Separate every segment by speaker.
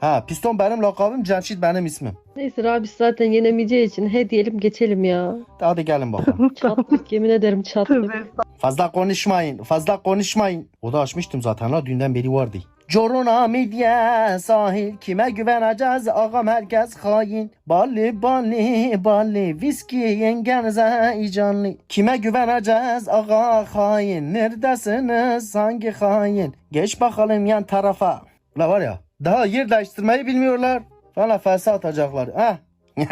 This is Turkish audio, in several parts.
Speaker 1: Ha piston benim lakabım Cemşit benim ismim.
Speaker 2: Neyse Rabis zaten yenemeyeceği için he diyelim geçelim ya.
Speaker 1: Hadi gelin bakalım.
Speaker 2: Çattık yemin ederim çattık.
Speaker 1: fazla konuşmayın. Fazla konuşmayın. O da açmıştım zaten la dünden beri vardı. Corona midye sahil kime güveneceğiz ağam herkes hain Balli balli balli viski yengenize canlı Kime güveneceğiz ağa hain Neredesiniz hangi hain Geç bakalım yan tarafa La var ya daha yer değiştirmeyi bilmiyorlar Bana felsefe atacaklar ha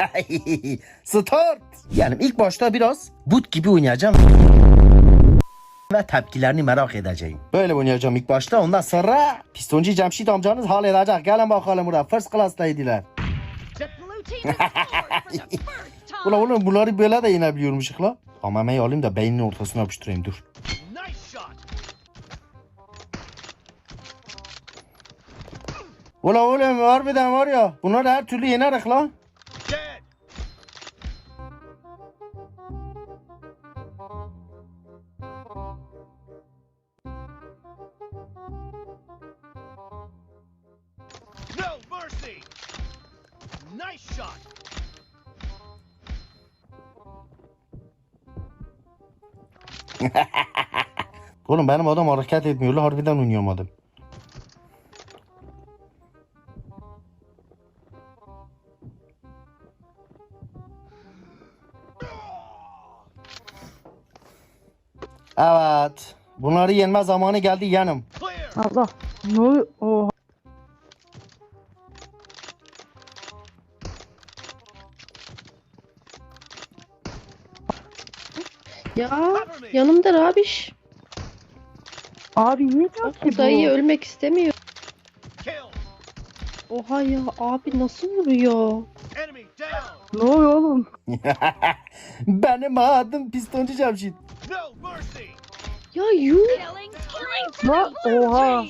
Speaker 1: Start Yani ilk başta biraz but gibi oynayacağım ve tepkilerini merak edeceğim. Böyle oynayacağım ilk başta ondan sonra pistoncu Cemşit amcanız hal edecek. Gelin bakalım buraya. First class'taydılar.
Speaker 3: The blue team has scored for the first time.
Speaker 1: Ula oğlum bunları böyle de yenebiliyormuşuk la. Amameyi alayım da beyninin ortasına yapıştırayım dur. Ula oğlum harbiden var ya bunları her türlü yenerik la.
Speaker 4: Dead. No mercy. Nice shot.
Speaker 1: Oğlum benim adam hareket etmiyor harbiden oynayamadım. Evet. Bunları yenme zamanı geldi yanım.
Speaker 4: Clear.
Speaker 5: Allah. Ne oluyor? Oha.
Speaker 2: Ya yanımda Rabiş.
Speaker 5: Abi niye diyor ki
Speaker 2: bu dayı
Speaker 5: bu?
Speaker 2: ölmek istemiyor. Oha ya abi nasıl vuruyor?
Speaker 5: Ne oluyor oğlum?
Speaker 1: Benim adım pistoncu Cemşit.
Speaker 4: No mercy.
Speaker 2: Ya yuh.
Speaker 3: Bak
Speaker 5: oha.